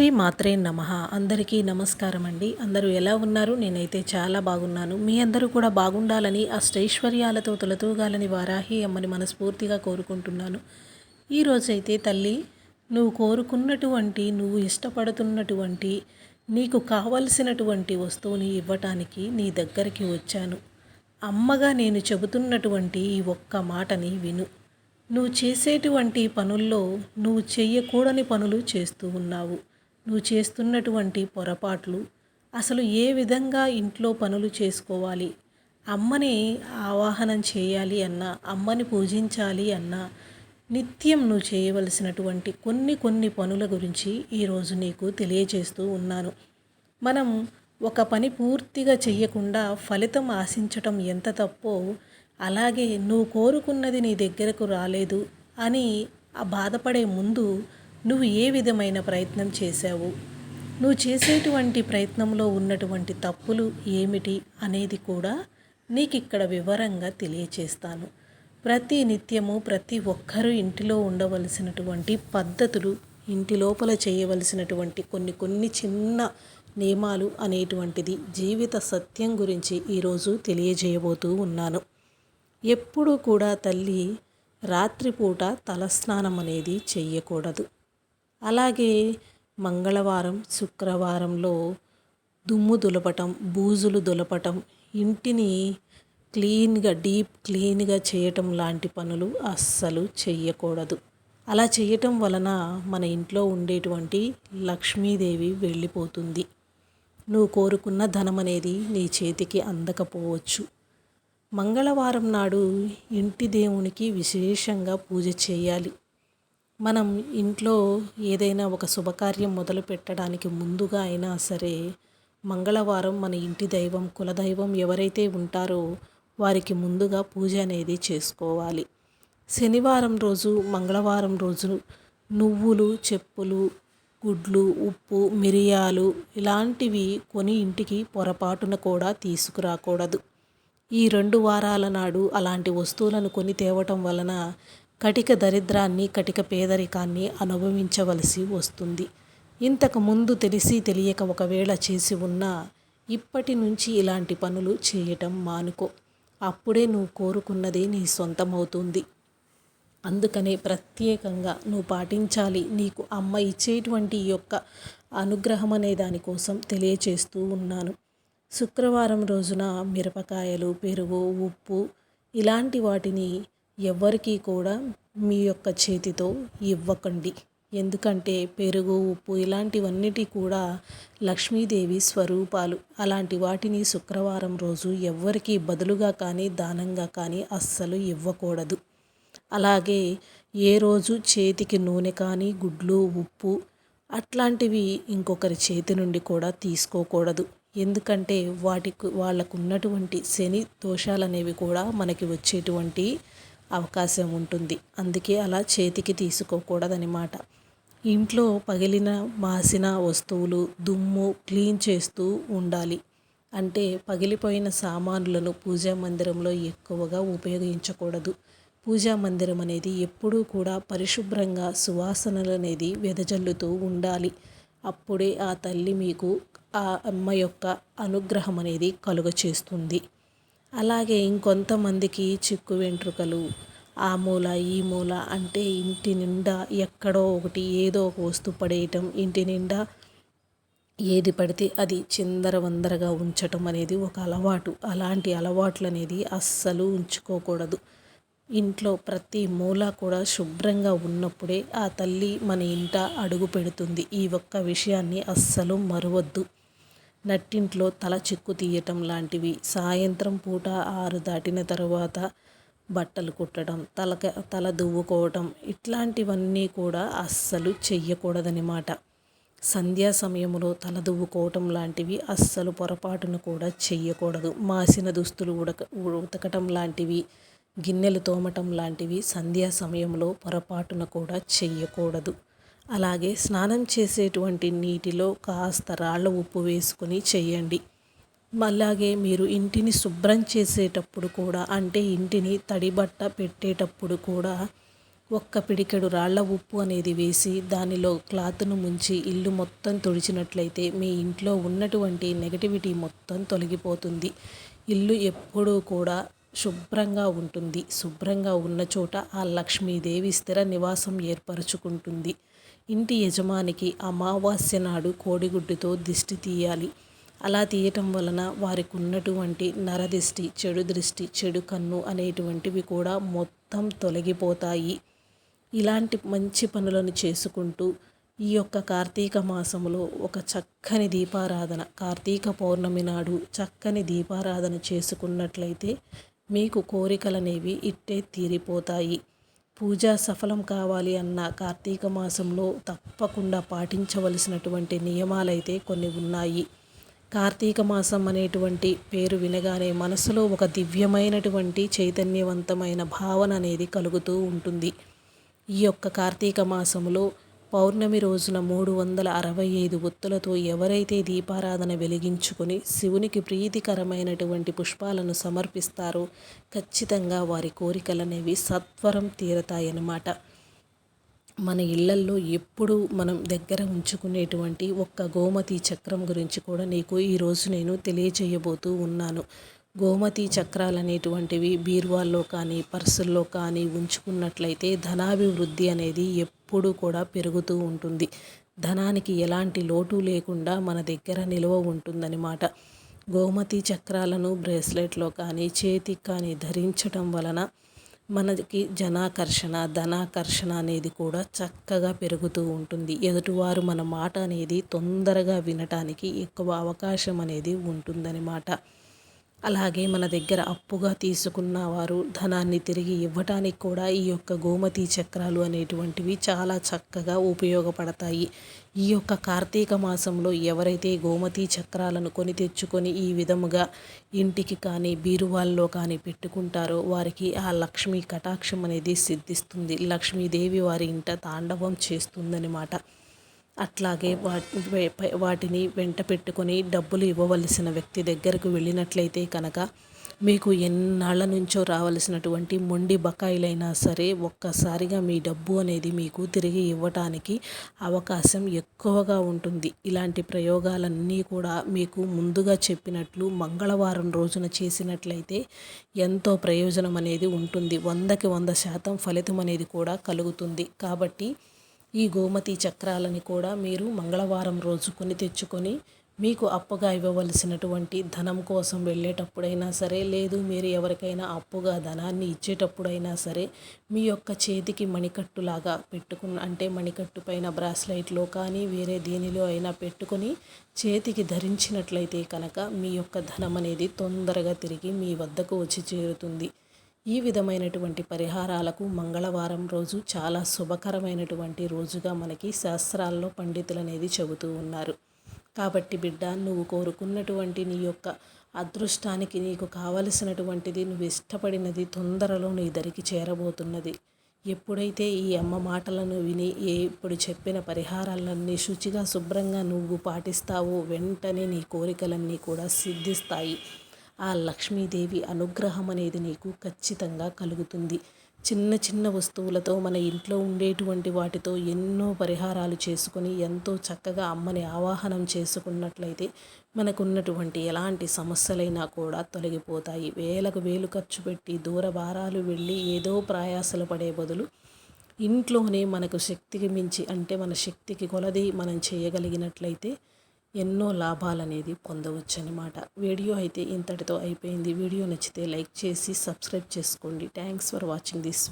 శ్రీ మాత్రే నమ. అందరికీ నమస్కారం అండి అందరూ ఎలా ఉన్నారు? నేనైతే చాలా బాగున్నాను. మీ అందరూ కూడా బాగుండాలని అష్టైశ్వర్యాలతో తొలతూగాలని వారాహి అమ్మని మనస్ఫూర్తిగా కోరుకుంటున్నాను. ఈరోజైతే తల్లి నువ్వు కోరుకున్నటువంటి నువ్వు ఇష్టపడుతున్నటువంటి నీకు కావలసినటువంటి వస్తువుని ఇవ్వటానికి నీ దగ్గరికి వచ్చాను. అమ్మగా నేను చెబుతున్నటువంటి ఈ ఒక్క మాటని విను. నువ్వు చేసేటువంటి పనుల్లో నువ్వు చెయ్యకూడని పనులు చేస్తూ ఉన్నావు. నువ్వు చేస్తున్నటువంటి పొరపాట్లు అసలు ఏ విధంగా ఇంట్లో పనులు చేసుకోవాలి? అమ్మని ఆవాహనం చేయాలి అన్నా అమ్మని పూజించాలి అన్నా నిత్యం నువ్వు చేయవలసినటువంటి కొన్ని కొన్ని పనుల గురించి ఈరోజు నీకు తెలియజేస్తూ ఉన్నాను. మనం ఒక పని పూర్తిగా చెయ్యకుండా ఫలితం ఆశించటం ఎంత తప్పో అలాగే నువ్వు కోరుకున్నది నీ దగ్గరకు రాలేదు అని ఆ బాధపడే ముందు నువ్వు ఏ విధమైన ప్రయత్నం చేశావు? నువ్వు చేసేటువంటి ప్రయత్నంలో ఉన్నటువంటి తప్పులు ఏమిటి అనేది కూడా నీకు ఇక్కడ వివరంగా తెలియచేస్తాను. ప్రతి నిత్యము ప్రతి ఒక్కరూ ఇంటిలో ఉండవలసినటువంటి పద్ధతులు ఇంటి లోపల చేయవలసినటువంటి కొన్ని కొన్ని చిన్న నియమాలు అనేటువంటిది జీవిత సత్యం గురించి ఈరోజు తెలియజేయబోతూ ఉన్నాను. ఎప్పుడూ కూడా తల్లి రాత్రిపూట తలస్నానం అనేది చెయ్యకూడదు. అలాగే మంగళవారం శుక్రవారంలో దుమ్ము దులపటం బూజులు దులపటం ఇంటిని క్లీన్గా డీప్ క్లీన్గా చేయటం లాంటి పనులు అస్సలు చేయకూడదు అలా చేయటం వలన మన ఇంట్లో ఉండేటువంటి లక్ష్మీదేవి వెళ్ళిపోతుంది. నువ్వు కోరుకున్న ధనం అనేది నీ చేతికి అందకపోవచ్చు. మంగళవారం నాడు ఇంటి దేవునికి విశేషంగా పూజ చేయాలి. మనం ఇంట్లో ఏదైనా ఒక శుభకార్యం మొదలు పెట్టడానికి ముందుగా అయినా సరే మంగళవారం మన ఇంటి దైవం కులదైవం ఎవరైతే ఉంటారో వారికి ముందుగా పూజ అనేది చేసుకోవాలి. శనివారం రోజు మంగళవారం రోజు నువ్వులు చెప్పులు గుడ్లు ఉప్పు మిరియాలు ఇలాంటివి కొని ఇంటికి పొరపాటున కూడా తీసుకురాకూడదు. ఈ రెండు వారాల నాడు అలాంటి వస్తువులను కొని తేవటం వలన కటిక దరిద్రాన్ని కటిక పేదరికాన్ని అనుభవించవలసి వస్తుంది. ఇంతకు ముందు తెలిసి తెలియక ఒకవేళ చేసి ఉన్నా ఇప్పటి నుంచి ఇలాంటి పనులు చేయటం మానుకో. అప్పుడే నువ్వు కోరుకున్నదే నీ సొంతమవుతుంది. అందుకనే ప్రత్యేకంగా నువ్వు పాటించాలి. నీకు అమ్మ ఇచ్చేటువంటి యొక్క అనుగ్రహం అనే దానికోసం తెలియచేస్తూ ఉన్నాను. శుక్రవారం రోజున మిరపకాయలు పెరుగు ఉప్పు ఇలాంటి వాటిని ఎవరికీ కూడా మీ యొక్క చేతితో ఇవ్వకండి. ఎందుకంటే పెరుగు ఉప్పు ఇలాంటివన్నిటి కూడా లక్ష్మీదేవి స్వరూపాలు. అలాంటి వాటిని శుక్రవారం రోజు ఎవ్వరికీ బదులుగా కానీ దానంగా కానీ అస్సలు ఇవ్వకూడదు. అలాగే ఏ రోజు చేతికి నూనె కానీ గుడ్లు ఉప్పు అట్లాంటివి ఇంకొకరి చేతి నుండి కూడా తీసుకోకూడదు. ఎందుకంటే వాటికి వాళ్ళకు ఉన్నటువంటి శని దోషాలు అనేవి కూడా మనకి వచ్చేటువంటి అవకాశం ఉంటుంది అందుకే అలా చేతికి తీసుకోకూడదనమాట. ఇంట్లో పగిలిన మాసిన వస్తువులు దుమ్ము క్లీన్ చేస్తూ ఉండాలి. అంటే పగిలిపోయిన సామాన్లను పూజా మందిరంలో ఎక్కువగా ఉపయోగించకూడదు. పూజా మందిరం అనేది ఎప్పుడూ కూడా పరిశుభ్రంగా సువాసనలు అనేది వెదజల్లుతూ ఉండాలి. అప్పుడే ఆ తల్లి మీకు ఆ అమ్మ యొక్క అనుగ్రహం అనేది కలుగ చేస్తుంది అలాగే ఇంకొంతమందికి చిక్కు వెంట్రుకలు ఆ మూల ఈ మూల అంటే ఇంటి నిండా ఎక్కడో ఒకటి ఏదో ఒక వస్తువు పడేయటం ఇంటి నిండా ఏది పడితే అది చిందరవందరగా ఉంచటం అనేది ఒక అలవాటు. అలాంటి అలవాట్లు అనేది అస్సలు ఉంచుకోకూడదు. ఇంట్లో ప్రతి మూల కూడా శుభ్రంగా ఉన్నప్పుడే ఆ తల్లి మన ఇంట అడుగు పెడుతుంది. ఈ ఒక్క విషయాన్ని అస్సలు మరవద్దు. నట్టింట్లో తల చిక్కు తీయటం లాంటివి. సాయంత్రం పూట ఆరు దాటిన తర్వాత బట్టలు కుట్టడం తలక తల దువ్వుకోవటం ఇట్లాంటివన్నీ కూడా అస్సలు చెయ్యకూడదనమాట సంధ్యా సమయంలో తల దువ్వుకోవటం లాంటివి అస్సలు పొరపాటును కూడా చెయ్యకూడదు. మాసిన దుస్తులు ఉడక ఉతకటం లాంటివి గిన్నెలు తోమటం లాంటివి సంధ్యా సమయంలో పొరపాటున కూడా చెయ్యకూడదు. అలాగే స్నానం చేసేటువంటి నీటిలో కాస్త రాళ్ళ ఉప్పు వేసుకుని చేయండి. అలాగే మీరు ఇంటిని శుభ్రం చేసేటప్పుడు కూడా అంటే ఇంటిని తడిబట్ట పెట్టేటప్పుడు కూడా ఒక్క పిడికెడు రాళ్ళ ఉప్పు అనేది వేసి దానిలో క్లాత్ను ముంచి ఇల్లు మొత్తం తుడిచినట్లయితే మీ ఇంట్లో ఉన్నటువంటి నెగటివిటీ మొత్తం తొలగిపోతుంది. ఇల్లు ఎప్పుడూ కూడా శుభ్రంగా ఉంటుంది. శుభ్రంగా ఉన్న చోట ఆ లక్ష్మీదేవి స్థిర నివాసం ఏర్పరచుకుంటుంది. ఇంటి యజమానికి అమావాస్య నాడు కోడిగుడ్డుతో దిష్టి తీయాలి. అలా తీయటం వలన వారికి ఉన్నటువంటి నరదిష్టి చెడు దృష్టి చెడు కన్ను అనేటువంటివి కూడా మొత్తం తొలగిపోతాయి. ఇలాంటి మంచి పనులను చేసుకుంటూ ఈ యొక్క కార్తీక మాసంలో ఒక చక్కని దీపారాధన కార్తీక పౌర్ణమి నాడు చక్కని దీపారాధన చేసుకున్నట్లయితే మీకు కోరికలనేవి ఇట్టే తీరిపోతాయి. పూజ సఫలం కావాలి అన్న కార్తీక మాసంలో తప్పకుండా పాటించవలసినటువంటి నియమాలైతే కొన్ని ఉన్నాయి. కార్తీక మాసం అనేటువంటి పేరు వినగానే మనసులో ఒక దివ్యమైనటువంటి చైతన్యవంతమైన భావన అనేది కలుగుతూ ఉంటుంది. ఈ యొక్క కార్తీక మాసంలో పౌర్ణమి రోజున మూడు వందల అరవై ఐదు ఒత్తులతో ఎవరైతే దీపారాధన వెలిగించుకొని శివునికి ప్రీతికరమైనటువంటి పుష్పాలను సమర్పిస్తారో ఖచ్చితంగా వారి కోరికలనేవి సత్వరం తీరతాయన్నమాట. మన ఇళ్ళల్లో ఎప్పుడు మనం దగ్గర ఉంచుకునేటువంటి ఒక్క గోమతి చక్రం గురించి కూడా నీకు ఈరోజు నేను తెలియజేయబోతూ ఉన్నాను. గోమతి చక్రాలు అనేటువంటివి బీరువాల్లో కానీ పర్సుల్లో కానీ ఉంచుకున్నట్లయితే ధనాభివృద్ధి అనేది ఎప్పుడూ కూడా పెరుగుతూ ఉంటుంది. ధనానికి ఎలాంటి లోటు లేకుండా మన దగ్గర నిల్వ ఉంటుందన్నమాట గోమతి చక్రాలను బ్రేస్లెట్లో కానీ చేతికి కానీ ధరించటం వలన మనకి జనాకర్షణ ధనాకర్షణ అనేది కూడా చక్కగా పెరుగుతూ ఉంటుంది. ఎదుటివారు మన మాట అనేది తొందరగా వినటానికి ఎక్కువ అవకాశం అనేది ఉంటుందన్నమాట అలాగే మన దగ్గర అప్పుగా తీసుకున్న వారు ధనాన్ని తిరిగి ఇవ్వటానికి కూడా ఈ యొక్క గోమతి చక్రాలు అనేటువంటివి చాలా చక్కగా ఉపయోగపడతాయి. ఈ యొక్క కార్తీక మాసంలో ఎవరైతే గోమతి చక్రాలను కొని తెచ్చుకొని ఈ విధముగా ఇంటికి కానీ బీరువాల్లో కానీ పెట్టుకుంటారో వారికి ఆ లక్ష్మీ కటాక్షం అనేది సిద్ధిస్తుంది. లక్ష్మీదేవి వారి ఇంట తాండవం చేస్తుందనమాట అట్లాగే వాటిని వెంట పెట్టుకొని డబ్బులు ఇవ్వవలసిన వ్యక్తి దగ్గరకు వెళ్ళినట్లయితే కనుక మీకు ఎన్నాళ్ళ నుంచో రావలసినటువంటి మొండి బకాయిలైనా సరే ఒక్కసారిగా మీ డబ్బు అనేది మీకు తిరిగి ఇవ్వటానికి అవకాశం ఎక్కువగా ఉంటుంది. ఇలాంటి ప్రయోగాలన్నీ కూడా మీకు ముందుగా చెప్పినట్లు మంగళవారం రోజున చేసినట్లయితే ఎంతో ప్రయోజనం అనేది ఉంటుంది. వందకి వంద శాతం ఫలితం అనేది కూడా కలుగుతుంది. కాబట్టి ఈ గోమతి చక్రాలని కూడా మీరు మంగళవారం రోజు కొని తెచ్చుకొని మీకు అప్పుగా ఇవ్వవలసినటువంటి ధనం కోసం వెళ్ళేటప్పుడైనా సరే లేదు మీరు ఎవరికైనా అప్పుగా ధనాన్ని ఇచ్చేటప్పుడైనా సరే మీ యొక్క చేతికి మణికట్టులాగా పెట్టుకున్న అంటే మణికట్టు పైన బ్రాస్లైట్లో కానీ వేరే దేనిలో అయినా పెట్టుకొని చేతికి ధరించినట్లయితే కనుక మీ యొక్క ధనం అనేది తొందరగా తిరిగి మీ వద్దకు వచ్చి చేరుతుంది. ఈ విధమైనటువంటి పరిహారాలకు మంగళవారం రోజు చాలా శుభకరమైనటువంటి రోజుగా మనకి శాస్త్రాల్లో పండితులు అనేది చెబుతూ ఉన్నారు. కాబట్టి బిడ్డ నువ్వు కోరుకున్నటువంటి నీ యొక్క అదృష్టానికి నీకు కావలసినటువంటిది నువ్వు ఇష్టపడినది తొందరలో నీ దరికి చేరబోతున్నది. ఎప్పుడైతే ఈ అమ్మ మాటలను విని ఏ ఇప్పుడు చెప్పిన పరిహారాలన్నీ శుచిగా శుభ్రంగా నువ్వు పాటిస్తావో వెంటనే నీ కోరికలన్నీ కూడా సిద్ధిస్తాయి. ఆ లక్ష్మీదేవి అనుగ్రహం అనేది నీకు ఖచ్చితంగా కలుగుతుంది. చిన్న చిన్న వస్తువులతో మన ఇంట్లో ఉండేటువంటి వాటితో ఎన్నో పరిహారాలు చేసుకొని ఎంతో చక్కగా అమ్మని ఆవాహనం చేసుకున్నట్లయితే మనకున్నటువంటి ఎలాంటి సమస్యలైనా కూడా తొలగిపోతాయి. వేలకు వేలు ఖర్చు పెట్టి దూరభారాలు వెళ్ళి ఏదో ప్రయాసలు పడే బదులు ఇంట్లోనే మనకు శక్తికి మించి అంటే మన శక్తికి కొలది మనం చేయగలిగినట్లయితే ఎన్నో లాభాలు అనేది పొందవచ్చు అనమాట వీడియో అయితే ఇంతటితో అయిపోయింది. వీడియో నచ్చితే లైక్ చేసి సబ్స్క్రైబ్ చేసుకోండి. Thanks for watching this